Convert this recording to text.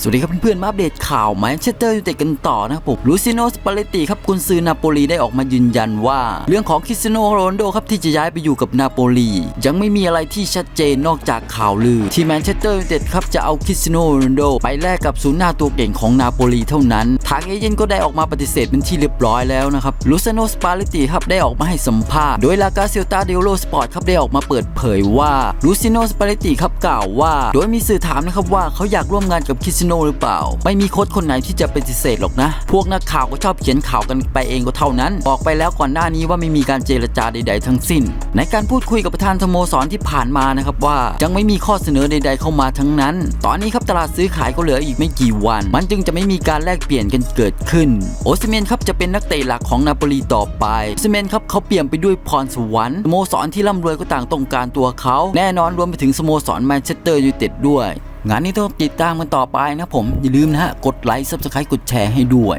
สวัสดีครับเพื่อนๆ มาอัปเดตข่าวแมนเชสเตอร์ยูไนเต็ดกันต่อนะครับผมลูซิโนสปาเลตติครับกุนซือนาโปลีได้ออกมายืนยันว่า เรื่องของคริสเตียโนโรนโดครับที่จะย้ายไปอยู่กับนาโปลี ยังไม่มีอะไรที่ชัดเจนนอกจากข่าวลือ ที่แมนเชสเตอร์ยูไนเต็ดครับจะเอาคริสเตียโนโรนโดไปแลกกับศูนย์หน้าตัวเก่งของนาโปลีเท่านั้น ทางเอเย่นก็ได้ออกมาปฏิเสธเป็นที่เรียบร้อยแล้วนะครับลูซิโนสปาเลตติครับได้ออกมาให้สัมภาษณ์โดยลากาเซลตาเดโลสปอร์ตครับได้ออกมาเปิดเผยว่าลูซิโนสปาเลตติครับกล่าวว่า โดยมีสื่อถามนะครับว่าเขาอยากร่วมงานกับคริสเตียโนหรือเปล่า ไม่มีโค้ชคนไหนที่จะปฏิเสธหรอกนะ พวกนักข่าวก็ชอบเขียนข่าวกันไปเองก็เท่านั้น บอกไปแล้วก่อนหน้านี้ว่าไม่มีการเจรจาใด ๆ ทั้งสิ้น ในการพูดคุยกับประธานสโมสรที่ผ่านมานะครับว่ายังไม่มีข้อเสนอใด ๆ เข้ามาทั้งนั้น ตอนนี้ครับตลาดซื้อขายก็เหลืออีกไม่กี่วัน มันจึงจะไม่มีการแลกเปลี่ยนกันเกิดขึ้น โอซิเมนครับจะเป็นนักเตะหลักของนาโปลีต่อไปโอซิเมนครับเขาเปลี่ยมไปด้วยพรสวรรค์สโมสรที่ร่ำรวยก็ต่างต้องการตัวเขา แน่นอนรวมไปถึงสโมสรแมนเชสเตอร์ยูไนเต็ดด้วย งานนี้ต้องติดตามกันต่อไปนะผมอย่าลืมนะฮะกดไลค์ซับสไครต์กดแชร์ให้ด้วย